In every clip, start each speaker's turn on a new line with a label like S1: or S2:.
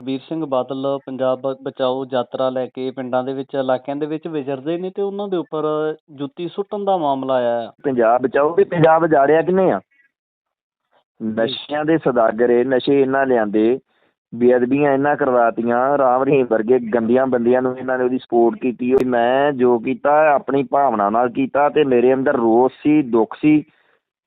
S1: ਸੁਖਬੀਰ ਸਿੰਘ ਬਾਦਲ ਪੰਜਾਬ ਬਚਾਓ ਯਾਤਰਾ ਲੈ ਕੇ ਪਿੰਡਾਂ ਦੇ ਵਿੱਚ ਇਲਾਕਿਆਂ ਦੇ ਵਿੱਚ ਵਿਚਰਦੇ ਨੇ ਤੇ ਉਹਨਾਂ ਦੇ ਉੱਪਰ ਜੁੱਤੀ ਸੁੱਟਣ ਦਾ ਮਾਮਲਾ ਆਇਆ ਹੈ।
S2: ਪੰਜਾਬ ਬਚਾਓ ਵੀ ਪੰਜਾਬ ਜਾੜਿਆ ਕਿੰਨੇ ਆ? ਨਸ਼ਿਆਂ ਦੇ ਸਦਾਗਰੇ ਨਸ਼ੇ ਇਹਨਾਂ ਲਿਆਂਦੇ ਬੇਅਦਬੀਆਂ ਇਹਨਾਂ ਕਰਵਾਤੀਆਂ ਰਾਮ ਰਹੀਮ ਵਰਗੇ ਗੰਦੀਆਂ ਬੰਦਿਆਂ ਨੂੰ ਇਹਨਾਂ ਨੇ ਉਹਦੀ ਸਪੋਰਟ ਕੀਤੀ ਮੈਂ ਜੋ ਕੀਤਾ ਆਪਣੀ ਭਾਵਨਾ ਨਾਲ ਕੀਤਾ ਤੇ ਮੇਰੇ ਅੰਦਰ ਰੋਸ ਸੀ ਦੁੱਖ ਸੀ।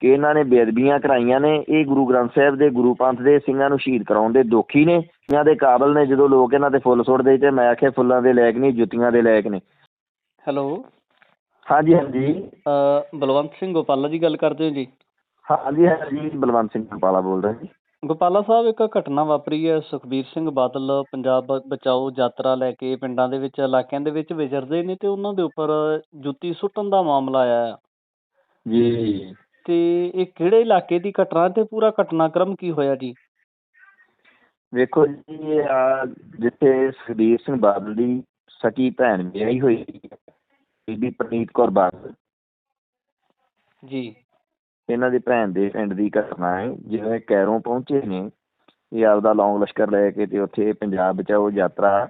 S2: ਕਿ ਇਹਨਾਂ ਨੇ ਬੇਅਦਬੀਆਂ ਕਰਾਈਆਂ ਨੇ। ਇਹ ਗੁਰੂ ਗ੍ਰੰਥ ਸਾਹਿਬ ਦੇ ਗੁਰੂ ਪੰਥ ਦੇ ਸਿੰਘਾਂ ਨੂੰ ਸ਼ਹੀਦ ਕਰਾਉਣ ਦੇ ਦੋਖੀ ਨੇ। ਇਹਨਾਂ ਦੇ ਕਾਬਲ ਨੇ ਜਦੋਂ ਲੋਕ ਇਹਨਾਂ ਤੇ ਫੁੱਲ ਸੁੱਟਦੇ ਤੇ ਮੈਂ ਆਖਿਆ ਫੁੱਲਾਂ ਦੇ ਲਾਇਕ ਨਹੀਂ ਜੁੱਤੀਆਂ ਦੇ ਲਾਇਕ ਨੇ।
S1: ਹੈਲੋ।
S2: ਹਾਂਜੀ ਹਾਂਜੀ।
S1: ਬਲਵੰਤ ਸਿੰਘ ਗੋਪਾਲਾ ਜੀ ਗੱਲ ਕਰਦੇ ਹੋ ਜੀ?
S2: ਹਾਂਜੀ ਹਾਂਜੀ ਬਲਵੰਤ ਸਿੰਘ ਪਾਲਾ ਬੋਲ ਰਿਹਾ ਜੀ।
S1: ਗੋਪਾਲਾ ਸਾਹਿਬ ਇੱਕ ਘਟਨਾ ਵਾਪਰੀ ਹੈ। ਸੁਖਬੀਰ ਸਿੰਘ ਬਾਦਲ ਪੰਜਾਬ ਬਚਾਓ ਯਾਤਰਾ ਲੈ ਕੇ ਪਿੰਡਾਂ ਦੇ ਵਿੱਚ ਇਲਾਕਿਆਂ ਦੇ ਵਿੱਚ ਵਿਚਰਦੇ ਨੇ ਤੇ ਉਹਨਾਂ ਦੇ ਉੱਪਰ ਜੁੱਤੀ ਸੁੱਟਣ ਦਾ ਮਾਮਲਾ ਆਇਆ।
S2: ਜੀ।
S1: ਤੇ ਇਹ ਕਿਹੜੇ ਇਲਾਕੇ ਦੀ ਘਟਨਾ ਤੇ ਪੂਰਾ ਘਟਨਾਕ੍ਰਮ ਕੀ ਹੋਇਆ ਜੀ?
S2: ਵੇਖੋ ਜੀ ਇਹ ਆ ਜਿੱਥੇ ਸੁਖਬੀਰ ਸਿੰਘ ਬਾਦਲ ਦੀ ਸਕੀ ਭੈਣ ਵਿਆਹੀ ਹੋਈ ਬੀਬੀ ਪ੍ਰਨੀਤ ਕੌਰ ਬਾਦਲ।
S1: ਜੀ।
S2: ਇਹਨਾਂ ਦੀ ਭੈਣ ਦੇ ਪਿੰਡ ਦੀ ਘਟਨਾ ਹੈ ਜਿਵੇਂ ਕੈਰੋਂ ਪਹੁੰਚੇ ਨੇ ਇਹ ਆਪਦਾ ਲੌਂਗ ਲਸ਼ਕਰ ਲੈ ਕੇ ਤੇ ਉੱਥੇ ਪੰਜਾਬ ਬਚਾਓ ਯਾਤਰਾ।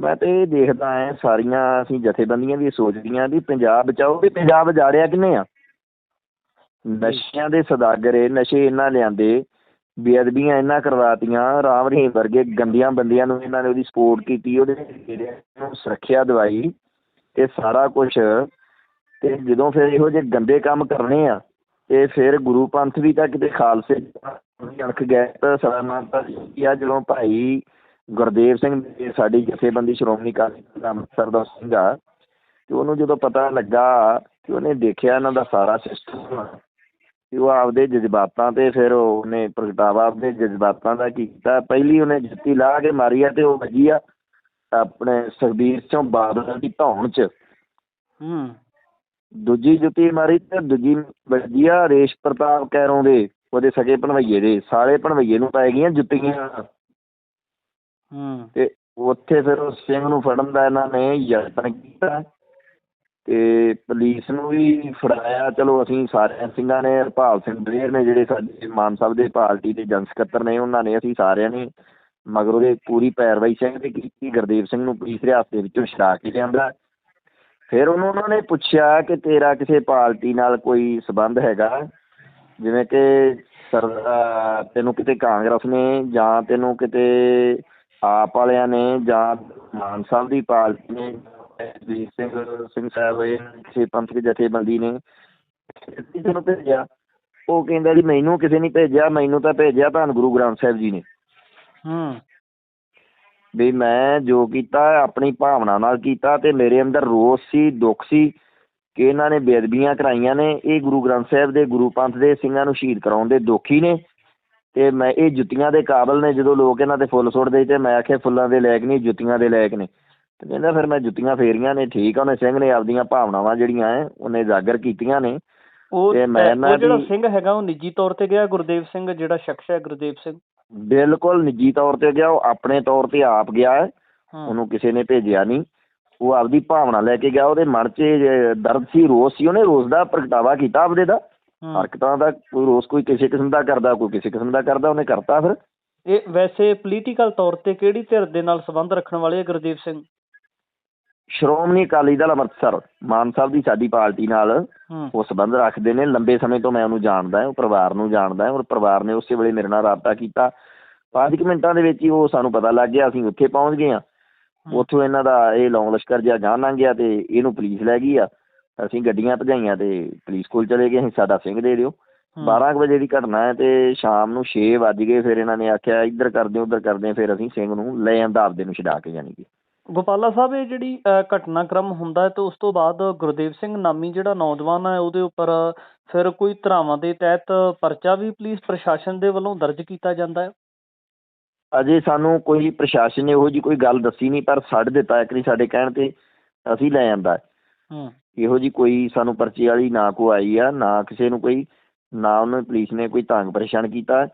S2: ਮੈਂ ਤੇ ਇਹ ਦੇਖਦਾ ਐ ਸਾਰੀਆਂ ਅਸੀਂ ਜਥੇਬੰਦੀਆਂ ਵੀ ਸੋਚਦੀਆਂ ਵੀ ਪੰਜਾਬ ਬਚਾਓ ਵੀ ਪੰਜਾਬ ਜਾੜਿਆ ਕਿੰਨੇ ਆ? ਨਸ਼ਿਆਂ ਦੇ ਸਦਾਗਰੇ ਨਸ਼ੇ ਇਹਨਾਂ ਲਿਆਂਦੇ, ਬੇਅਦਬੀਆਂ ਇਹਨਾਂ ਕਰਵਾਤੀਆਂ, ਰਾਮ ਰਹੀਮ ਵਰਗੇ ਗੰਦੀਆਂ ਬੰਦਿਆਂ ਨੂੰ ਇਹਨਾਂ ਨੇ ਉਹਦੀ ਸਪੋਰਟ ਕੀਤੀ, ਉਹਦੇ ਨੂੰ ਸੁਰੱਖਿਆ ਦਵਾਈ ਤੇ ਸਾਰਾ ਕੁਝ ਤੇ ਜਦੋਂ ਫਿਰ ਇਹੋ ਜਿਹੇ ਗੰਦੇ ਕੰਮ ਕਰਨੇ ਆ, ਤੇ ਫਿਰ ਗੁਰੂ ਪੰਥ ਵੀ ਤਾਂ ਕਿਤੇ ਖਾਲਸੇ ਅਣਖ ਗਏ ਤਾਂ ਸਲਾਨਾ ਤਾਂ ਆ, ਜਦੋਂ ਭਾਈ ਗੁਰਦੇਵ ਸਿੰਘ ਸਾਡੀ ਜਥੇਬੰਦੀ ਸ਼੍ਰੋਮਣੀ ਅਕਾਲੀ ਦਲ ਅੰਮ੍ਰਿਤਸਰ ਦਾ ਸਿੰਘ ਆ ਤੇ ਉਹਨੂੰ ਜਦੋਂ ਪਤਾ ਲੱਗਾ ਕਿ ਉਹਨੇ ਦੇਖਿਆ ਇਹਨਾਂ ਦਾ ਸਾਰਾ ਸਿਸਟਮ ਤੇ ਉਹ ਆਪਦੇ ਜਜ਼ਬਾਤਾਂ ਤੇ ਫਿਰ ਉਹਨੇ ਪ੍ਰਗਟਾਵਾ ਆਪਦੇ ਜਜ਼ਬਾਤਾਂ ਦਾ ਕੀਤਾ। ਪਹਿਲੀ ਉਹਨੇ ਜੁੱਤੀ ਲਾ ਕੇ ਮਾਰੀ ਆ ਤੇ ਉਹ ਵੱਜੀ ਆ ਆਪਣੇ ਸੁਖਬੀਰ ਸਿੰਘ ਬਾਦਲ ਦੀ ਧੌਣ 'ਚ।
S1: ਹੂੰ।
S2: ਦੂਜੀ ਜੁੱਤੀ ਮਾਰੀ ਤੇ ਦੂਜੀ ਵੱਜੀ ਆ ਰੇਸ਼ ਪ੍ਰਤਾਪ ਕੈਰੋਂ ਦੇ ਉਹਦੇ ਸਕੇ ਭਣਵਈਏ ਦੇ ਸਾਰੇ ਭਣਵਈਏ ਨੂੰ ਪੈ ਗਈਆਂ ਜੁੱਤੀਆਂ।
S1: ਹੂੰ।
S2: ਤੇ ਉੱਥੇ ਫਿਰ ਉਸ ਸਿੰਘ ਨੂੰ ਫੜਨ ਦਾ ਇਹਨਾਂ ਨੇ ਯਤਨ ਕੀਤਾ। ਤੇ ਪੁਲਿਸ ਨੂੰ ਵੀ ਫੜਾਇਆ। ਚਲੋ ਅਸੀਂ ਸਾਰੇ ਸਿੰਘਾਂ ਨੇ, ਹਰਪਾਲ ਸਿੰਘ ਦਲੇਰ ਨੇ ਜਿਹੜੇ ਸਾਡੇ ਮਾਨ ਸਾਹਿਬ ਦੇ ਪਾਰਟੀ ਦੇ ਜਨ ਸਕੱਤਰ ਨੇ, ਉਹਨਾਂ ਨੇ ਅਸੀਂ ਸਾਰਿਆਂ ਨੇ ਮਗਰ ਉਹਦੇ ਪੂਰੀ ਪੈਰਵਾਈ ਸਿੰਘ ਤੇ ਕੀਤੀ। ਗੁਰਦੇਵ ਸਿੰਘ ਨੂੰ ਪੁਲਿਸ ਰਿਆਸਤ ਦੇ ਵਿੱਚੋਂ ਛਡਾ ਕੇ ਲਿਆਂਦਾ। ਫਿਰ ਉਹਨੂੰ ਉਹਨਾਂ ਨੇ ਪੁੱਛਿਆ ਕਿ ਤੇਰਾ ਕਿਸੇ ਪਾਰਟੀ ਨਾਲ ਕੋਈ ਸਬੰਧ ਹੈਗਾ? ਜਿਵੇਂ ਕਿ ਸਰ, ਤੈਨੂੰ ਕਿਤੇ ਕਾਂਗਰਸ ਨੇ ਜਾਂ ਤੈਨੂੰ ਕਿਤੇ ਆਪ ਵਾਲਿਆਂ ਨੇ ਜਾਂ ਮਾਨ ਸਾਹਿਬ ਦੀ ਪਾਰਟੀ ਨੇ ਸਿੰਘ ਸਿੰਘ ਸਾਹਿਬ ਇਹ ਕਿਸੇ ਪੰਥਕ ਜਥੇਬੰਦੀ ਨੇ ਕਿਸੇ ਨੂੰ ਭੇਜਿਆ। ਉਹ ਕਹਿੰਦਾ ਜੀ ਮੈਨੂੰ ਕਿਸੇ ਨੇ ਭੇਜਿਆ ਮੈਨੂੰ ਤਾਂ ਭੇਜਿਆ ਧੰਨ ਗੁਰੂ ਗ੍ਰੰਥ ਸਾਹਿਬ ਜੀ ਨੇ।
S1: ਹੂੰ।
S2: ਵੀ ਮੈਂ ਜੋ ਕੀਤਾ ਆਪਣੀ ਭਾਵਨਾ ਨਾਲ ਕੀਤਾ ਤੇ ਮੇਰੇ ਅੰਦਰ ਰੋਸ ਸੀ ਦੁੱਖ ਸੀ ਕਿ ਇਹਨਾਂ ਨੇ ਬੇਅਦਬੀਆਂ ਕਰਾਈਆਂ ਨੇ। ਇਹ ਗੁਰੂ ਗ੍ਰੰਥ ਸਾਹਿਬ ਦੇ ਗੁਰੂ ਪੰਥ ਦੇ ਸਿੰਘਾਂ ਨੂੰ ਸ਼ਹੀਦ ਕਰਾਉਣ ਦੇ ਦੋਖੀ ਨੇ। ਤੇ ਮੈਂ ਇਹ ਜੁੱਤੀਆਂ ਦੇ ਕਾਬਲ ਨੇ ਜਦੋਂ ਲੋਕ ਇਹਨਾਂ ਤੇ ਫੁੱਲ ਸੁੱਟਦੇ ਤੇ ਮੈਂ ਆਖਿਆ ਫੁੱਲਾਂ ਦੇ ਲਾਇਕ ਨਹੀਂ ਜੁੱਤੀਆਂ ਦੇ ਲਾਇਕ ਨੇ। ਤੇ ਕਹਿੰਦਾ ਫਿਰ ਮੈਂ ਜੁੱਤੀਆਂ ਫੇਰੀਆਂ ਨੇ ਠੀਕ ਆ ਉਹਨੇ ਸਿੰਘ ਨੇ ਆਪਦੀਆਂ ਭਾਵਨਾਵਾਂ ਜਿਹੜੀਆਂ ਐ ਉਹਨੇ ਜਾਗਰ ਕੀਤੀਆਂ ਨੇ।
S1: ਉਹ
S2: ਤੇ ਮੈਂ
S1: ਉਹ
S2: ਨਾ
S1: ਜਿਹੜਾ
S2: ਵੀ-
S1: ਸਿੰਘ ਹੈਗਾ ਉਹ ਨਿੱਜੀ ਤੌਰ ਤੇ ਗਿਆ ਗੁਰਦੇਵ ਸਿੰਘ ਜਿਹੜਾ ਸ਼ਖਸ ਹੈ ਗੁਰਦੇਵ ਸਿੰਘ?
S2: ਬਿਲਕੁਲ ਨਿੱਜੀ ਤੌਰ ਤੇ ਗਿਆ ਉਹ ਆਪਣੇ ਤੌਰ ਤੇ ਆਪ ਗਿਆ ਹੈ
S1: ਹਾਂ।
S2: ਉਹਨੂੰ ਕਿਸੇ ਨੇ ਭੇਜਿਆ ਨਹੀਂ। ਉਹ ਆਪਦੀ ਭਾਵਨਾ ਲੈ ਕੇ ਗਿਆ ਉਹਦੇ ਮਨ 'ਚ ਇਹ ਦਰਦ ਸੀ ਰੋਸ ਸੀ ਉਹਨੇ ਰੋਸ ਦਾ ਪ੍ਰਗਟਾਵਾ ਕੀਤਾ ਆਪਦੇ ਦਾ।
S1: ਹਾਂ।
S2: ਹਰਕਤਾਂ ਦਾ ਕੋਈ ਰੋਸ ਕੋਈ ਕਿਸੇ ਕਿਸਮ ਦਾ ਕਰਦਾ ਕੋਈ ਕਿਸੇ ਕਿਸਮ ਦਾ ਕਰਦਾ ਉਹਨੇ ਕਰਤਾ ਫਿਰ।
S1: ਇਹ ਵੈਸੇ ਪੋਲੀਟੀਕਲ ਤੌਰ ਤੇ ਕਿਹੜੀ ਧਿਰ ਦੇ ਨਾਲ ਸੰਬੰਧ ਰੱਖਣ ਵਾਲੇ ਆ ਗੁਰਦੇਵ ਸਿੰਘ?
S2: ਸ਼੍ਰੋਮਣੀ ਅਕਾਲੀ ਦਲ ਅੰਮ੍ਰਿਤਸਰ ਮਾਨ ਸਾਹਿਬ ਦੀ ਸਾਡੀ ਪਾਰਟੀ ਨਾਲ ਉਹ ਸੰਬੰਧ ਰੱਖਦੇ ਨੇ। ਲੰਬੇ ਸਮੇਂ ਤੋਂ ਮੈਂ ਉਹਨੂੰ ਜਾਣਦਾ ਹਾਂ ਉਹ ਪਰਿਵਾਰ ਨੂੰ ਜਾਣਦਾ ਹਾਂ ਔਰ ਪਰਿਵਾਰ ਨੇ ਉਸੇ ਵੇਲੇ ਮੇਰੇ ਨਾਲ ਰਾਬਤਾ ਕੀਤਾ। ਪੰਜ ਕੁ ਮਿੰਟਾਂ ਦੇ ਵਿੱਚ ਹੀ ਉਹ ਸਾਨੂੰ ਪਤਾ ਲੱਗ ਗਿਆ ਅਸੀਂ ਉੱਥੇ ਪਹੁੰਚ ਗਏ ਹੂੰ। ਉੱਥੋਂ ਇਹਨਾਂ ਦਾ ਇਹ ਲੌਂਗ ਲਸ਼ਕਰ ਜਿਹਾ ਗਾਂਹ ਲੰਘ ਗਿਆ ਤੇ ਇਹਨੂੰ ਪੁਲਿਸ ਲੈ ਗਈ ਆ। ਅਸੀਂ ਗੱਡੀਆਂ ਭਜਾਈਆਂ ਤੇ ਪੁਲਿਸ ਕੋਲ ਚਲੇ ਗਏ। ਅਸੀਂ ਸਾਡਾ ਸਿੰਘ ਦੇ ਦਿਓ।
S1: ਹੂੰ।
S2: 12 ਕੁ ਵਜੇ ਦੀ ਘਟਨਾ ਹੈ ਤੇ ਸ਼ਾਮ ਨੂੰ 6 ਵੱਜ ਗਏ। ਫਿਰ ਇਹਨਾਂ ਨੇ ਆਖਿਆ ਇੱਧਰ ਕਰਦੇ ਉੱਧਰ ਕਰਦੇ ਫਿਰ ਅਸੀਂ ਸਿੰਘ ਨੂੰ ਲੈ ਆਂਦਾ ਆਪਦੇ ਨੂੰ ਛਡਾ ਕੇ ਜਾਣੀ ਕਿ।
S1: ਗੋਪਾਲਾ ਸਾਹਿਬ ਇਹ ਜਿਹੜੀ ਘਟਨਾਕ੍ਰਮ ਹੁੰਦਾ ਹੈ ਤੇ ਉਸ ਤੋਂ ਬਾਅਦ ਗੁਰਦੇਵ ਸਿੰਘ ਨਾਮੀ ਜਿਹੜਾ ਨੌਜਵਾਨ ਹੈ ਉਹਦੇ ਉੱਪਰ ਫਿਰ ਕੋਈ ਧਰਾਵਾਂ ਦੇ ਤਹਿਤ ਪਰਚਾ ਵੀ ਪੁਲਿਸ ਪ੍ਰਸ਼ਾਸਨ ਦੇ ਵੱਲੋਂ ਦਰਜ ਕੀਤਾ ਜਾਂਦਾ ਹੈ?
S2: ਅਜੇ ਸਾਨੂੰ ਕੋਈ ਪ੍ਰਸ਼ਾਸਨ ਨੇ ਇਹੋ ਜੀ ਕੋਈ ਗੱਲ ਦੱਸੀ ਨਹੀਂ ਪਰ ਛੱਡ ਦਿੱਤਾ ਇੱਕ ਵਾਰੀ ਸਾਡੇ ਕਹਿਣ ਤੇ ਅਸੀਂ ਲੈ ਆਂਦਾ
S1: ਹੂੰ।
S2: ਇਹੋ ਜੀ ਕੋਈ ਸਾਨੂੰ ਪਰਚੀ ਵਾਲੀ ਨਾ ਕੋ ਆਈ ਆ ਨਾ ਕਿਸੇ ਨੂੰ ਕੋਈ ਨਾ ਉਹਨੂੰ ਪੁਲਿਸ ਨੇ ਕੋਈ ਤੰਗ ਪਰੇਸ਼ਾਨ ਕੀਤਾ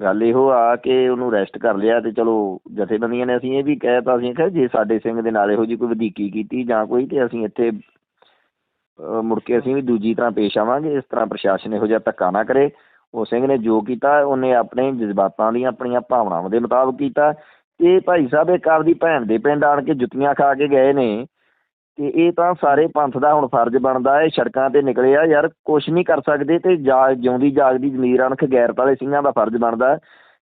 S2: ਗੱਲ ਇਹੋ ਆ ਕਿ ਉਹਨੂੰ ਅਰੈਸਟ ਕਰ ਲਿਆ ਤੇ ਚਲੋ ਜਥੇਬੰਦੀਆਂ ਨੇ ਅਸੀਂ ਇਹ ਵੀ ਕਹਿਤਾ ਅਸੀਂ ਕਿਹਾ ਜੇ ਸਾਡੇ ਸਿੰਘ ਦੇ ਨਾਲ ਇਹੋ ਜੀ ਕੋਈ ਵਧੀਕੀ ਕੀਤੀ ਜਾਂ ਕੋਈ ਤੇ ਅਸੀਂ ਇੱਥੇ ਮੁੜ ਕੇ ਅਸੀਂ ਵੀ ਦੂਜੀ ਤਰ੍ਹਾਂ ਪੇਸ਼ ਆਵਾਂਗੇ, ਇਸ ਤਰ੍ਹਾਂ ਪ੍ਰਸ਼ਾਸਨ ਇਹੋ ਜਿਹਾ ਧੱਕਾ ਨਾ ਕਰੇ। ਉਹ ਸਿੰਘ ਨੇ ਜੋ ਕੀਤਾ, ਉਹਨੇ ਆਪਣੇ ਜਜ਼ਬਾਤਾਂ ਦੀਆਂ ਆਪਣੀਆਂ ਭਾਵਨਾਵਾਂ ਦੇ ਮੁਤਾਬਕ ਕੀਤਾ। ਇਹ ਭਾਈ ਸਾਹਿਬ ਇੱਕ ਆਪਦੀ ਭੈਣ ਦੇ ਪਿੰਡ ਆਣ ਕੇ ਜੁੱਤੀਆਂ ਖਾ ਕੇ ਗਏ ਨੇ। ਤੇ ਇਹ ਤਾਂ ਸਾਰੇ ਪੰਥ ਦਾ ਹੁਣ ਫਰਜ਼ ਬਣਦਾ ਹੈ ਸੜਕਾਂ ਤੇ ਨਿਕਲੇ ਆ ਯਾਰ ਕੁਛ ਨਹੀਂ ਕਰ ਸਕਦੇ ਤੇ ਜਾ ਜਿਉਂਦੀ ਜਾਗਦੀ ਜ਼ਮੀਰ ਅਣਖ ਗੈਰਤ ਵਾਲੇ ਸਿੰਘਾਂ ਦਾ ਫਰਜ਼ ਬਣਦਾ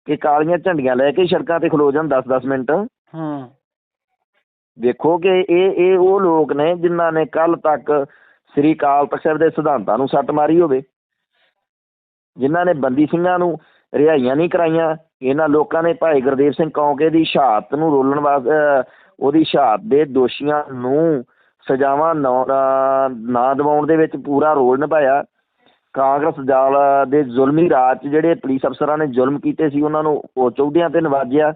S2: ਕਿ ਕਾਲੀਆਂ ਝੰਡੀਆਂ ਲੈ ਕੇ ਸੜਕਾਂ ਤੇ ਖਲੋ ਜਾਣ 10-10 ਮਿੰਟ।
S1: ਹੂੰ।
S2: ਵੇਖੋ ਕਿ ਇਹ ਇਹ ਉਹ ਲੋਕ ਨੇ ਜਿਨ੍ਹਾਂ ਨੇ ਕੱਲ ਤੱਕ ਸ੍ਰੀ ਅਕਾਲ ਤਖਤ ਸਾਹਿਬ ਦੇ ਸਿਧਾਂਤਾਂ ਨੂੰ ਸੱਟ ਮਾਰੀ ਹੋਵੇ। ਜਿਨ੍ਹਾਂ ਨੇ ਬੰਦੀ ਸਿੰਘਾਂ ਨੂੰ ਰਿਹਾਈਆਂ ਨਹੀਂ ਕਰਾਈਆਂ ਇਹਨਾਂ ਲੋਕਾਂ ਨੇ ਭਾਈ ਗੁਰਦੇਵ ਸਿੰਘ ਕੌਂਕੇ ਦੀ ਸ਼ਹਾਦਤ ਨੂੰ ਰੋਲਣ ਵਾਸਤੇ ਉਹਦੀ ਸ਼ਹਾਦਤ ਦੇ ਦੋਸ਼ੀਆਂ ਨੂੰ ਸਜ਼ਾਵਾਂ ਨਾ ਅਹ, ਦਿਵਾਉਣ ਦੇ ਵਿੱਚ ਪੂਰਾ ਰੋਲ ਨਿਭਾਇਆ। ਕਾਂਗਰਸ ਜਾਲ ਦੇ ਜ਼ੁਲਮੀ ਰਾਜ 'ਚ ਜਿਹੜੇ ਪੁਲਿਸ ਅਫਸਰਾਂ ਨੇ ਜ਼ੁਲਮ ਕੀਤੇ ਸੀ ਉਹਨਾਂ ਨੂੰ ਉਹ ਚੌਧਿਆਂ ਤੇ ਨਵਾਜਿਆ।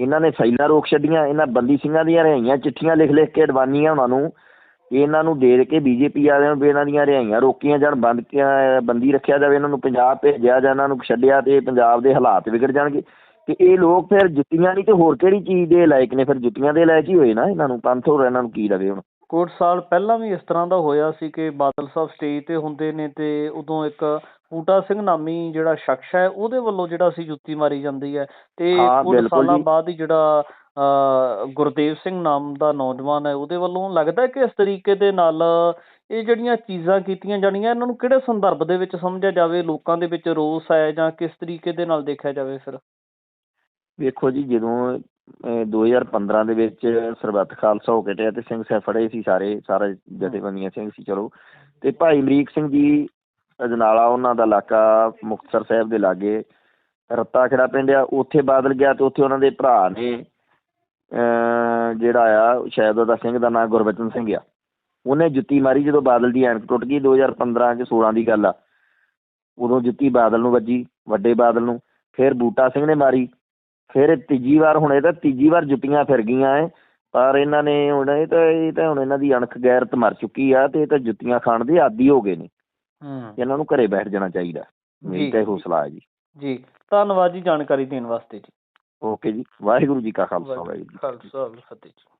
S2: ਇਹਨਾਂ ਨੇ ਫਾਈਲਾਂ ਰੋਕ ਛੱਡੀਆਂ ਇਹਨਾਂ ਬੰਦੀ ਸਿੰਘਾਂ ਦੀਆਂ ਰਿਹਾਈਆਂ ਚਿੱਠੀਆਂ ਲਿਖ ਲਿਖ ਕੇ ਅਡਵਾਨੀਆਂ ਉਹਨਾਂ ਨੂੰ। ਕਿ ਇਹਨਾਂ ਨੂੰ ਦੇ ਕੇ ਬੀਜੇਪੀ ਵਾਲਿਆਂ ਨੂੰ ਵੀ ਇਹਨਾਂ ਦੀਆਂ ਰਿਹਾਈਆਂ ਰੋਕੀਆਂ ਜਾਣ ਬੰਦ ਕ- ਬੰਦੀ ਰੱਖਿਆ ਜਾਵੇ ਇਹਨਾਂ ਨੂੰ ਪੰਜਾਬ ਭੇਜਿਆ ਜਾਂ ਇਹਨਾਂ ਨੂੰ ਛੱਡਿਆ ਤੇ ਪੰਜਾਬ ਦੇ ਹਾਲਾਤ ਵਿਗੜ ਜਾਣਗੇ। ਤੇ ਇਹ ਲੋਕ ਫਿਰ ਜੁੱਤੀਆਂ ਨਹੀਂ ਤੇ ਹੋਰ ਕਿਹੜੀ ਚੀਜ਼ ਦੇ ਲਾਇਕ ਨੇ? ਫਿਰ ਜੁੱਤੀਆਂ ਦੇ ਲਾਇਕ ਹੀ ਹੋਏ ਨਾ ਇਹਨਾਂ ਨੂੰ ਪੰਥ ਹੋਰ ਇਹਨਾਂ ਨੂੰ ਕੀ ਲਵੇ ਹੁਣ?
S1: ਕੁਝ ਸਾਲ ਪਹਿਲਾਂ ਵੀ ਇਸ ਤਰ੍ਹਾਂ ਦਾ ਹੋਇਆ ਸੀ ਕਿ ਬਾਦਲ ਸਾਹਿਬ ਸਟੇਜ ਤੇ ਹੁੰਦੇ ਨੇ ਤੇ ਉਦੋਂ ਇੱਕ ਬੂਟਾ ਸਿੰਘ ਨਾਮੀ ਜਿਹੜਾ ਸ਼ਖਸ ਹੈ ਉਹਦੇ ਵੱਲੋਂ ਜਿਹੜਾ ਸੀ ਜੁੱਤੀ ਮਾਰੀ ਜਾਂਦੀ ਹੈ ਤੇ ਕੁਝ ਸਾਲਾਂ। ਬਾਅਦ ਹੀ ਜਿਹੜਾ ਗੁਰਦੇਵ ਸਿੰਘ ਨਾਮ ਦਾ ਨੌਜਵਾਨ ਹੈ ਉਹਦੇ ਵੱਲੋਂ ਲੱਗਦਾ ਹੈ ਕਿ ਇਸ ਤਰੀਕੇ ਦੇ ਨਾਲ ਇਹ ਜਿਹੜੀਆਂ ਚੀਜ਼ਾਂ ਕੀਤੀਆਂ ਜਾਣੀਆਂ ਇਹਨਾਂ ਨੂੰ ਕਿਹੜੇ ਸੰਦਰਭ ਦੇ ਵਿੱਚ ਸਮਝਿਆ ਜਾਵੇ? ਲੋਕਾਂ ਦੇ ਵਿੱਚ ਰੋਸ ਹੈ ਜਾਂ ਕਿਸ ਤਰੀਕੇ ਦੇ ਨਾਲ ਦੇਖਿਆ ਜਾਵੇ ਫਿਰ?
S2: ਵੇਖੋ ਜੀ ਜਦੋਂ ਅਹ, 2015 ਦੇ ਵਿੱਚ ਸਰਬੱਤ ਖਾਲਸਾ ਹੋ ਕੇ ਟਿਆ ਤੇ ਸਿੰਘ ਸਾਹਿਬ ਫੜੇ ਸੀ ਸਾਰੇ ਸਾਰੇ ਜਥੇਬੰਦੀਆਂ ਸਿੰਘ ਸੀ ਚਲੋ। ਤੇ ਭਾਈ ਅਮਰੀਕ ਸਿੰਘ ਜੀ ਅਜਨਾਲਾ ਉਹਨਾਂ ਦਾ ਇਲਾਕਾ ਮੁਕਤਸਰ ਸਾਹਿਬ ਦੇ ਲਾਗੇ ਰੱਤਾ ਖੜਾ ਪਿੰਡ ਆ। ਉੱਥੇ ਬਾਦਲ ਗਿਆ ਤੇ ਉੱਥੇ ਉਹਨਾਂ ਦੇ ਭਰਾ ਨੇ ਅਹ, ਜਿਹੜਾ ਆ ਸ਼ਾਇਦ ਉਹਦਾ ਸਿੰਘ ਦਾ ਨਾਮ ਗੁਰਬਚਨ ਸਿੰਘ ਆ। ਉਹਨੇ ਜੁੱਤੀ ਮਾਰੀ ਜਦੋਂ ਬਾਦਲ ਦੀ ਐਨਕ ਟੁੱਟ ਗਈ 2015 ਚ 16 ਦੀ ਗੱਲ ਆ। ਉਦੋਂ ਜੁੱਤੀ ਬਾਦਲ ਨੂੰ ਵੱਜੀ ਵੱਡੇ ਬਾਦਲ ਨੂੰ। ਫਿਰ ਬੂਟਾ ਸਿੰਘ ਨੇ ਮਾਰੀ। ਫਿਰ ਇਹ ਤੀਜੀ ਵਾਰ ਹੁਣ ਇਹ ਤਾਂ ਤੀਜੀ ਵਾਰ ਜੁੱਤੀਆਂ ਫਿਰ ਗਈਆਂ ਐ ਪਰ ਇਹਨਾਂ ਨੇ ਹੁਣ ਇਹ ਤਾਂ ਇਹ ਤਾਂ ਹੁਣ ਇਹਨਾਂ ਦੀ ਅਣਖ ਗੈਰਤ ਮਰ ਚੁੱਕੀ ਆ ਤੇ ਇਹ ਤਾਂ ਜੁੱਤੀਆਂ ਖਾਣ ਦੇ ਆਦੀ ਹੋ ਗਏ ਨੇ।
S1: ਹੂੰ।
S2: ਇਹਨਾਂ ਨੂੰ ਘਰੇ ਬੈਠ ਜਾਣਾ ਚਾਹੀਦਾ ਮੇਰੀ। ਤਾਂ ਇਹੋ ਸਲਾਹ ਹੈ ਜੀ।
S1: ਜੀ ਧੰਨਵਾਦ ਜੀ ਜਾਣਕਾਰੀ ਦੇਣ ਵਾਸਤੇ ਜੀ।
S2: ਓਕੇ ਜੀ ਵਾਹਿਗੁਰੂ ਜੀ ਕਾ ਖਾਲਸਾ ਵਾਹਿਗੁਰੂ ਜੀ ਕੀ ਫਤਿਹ।
S1: ਖਾਲਸਾ ਫਤਿਹ ਜੀ।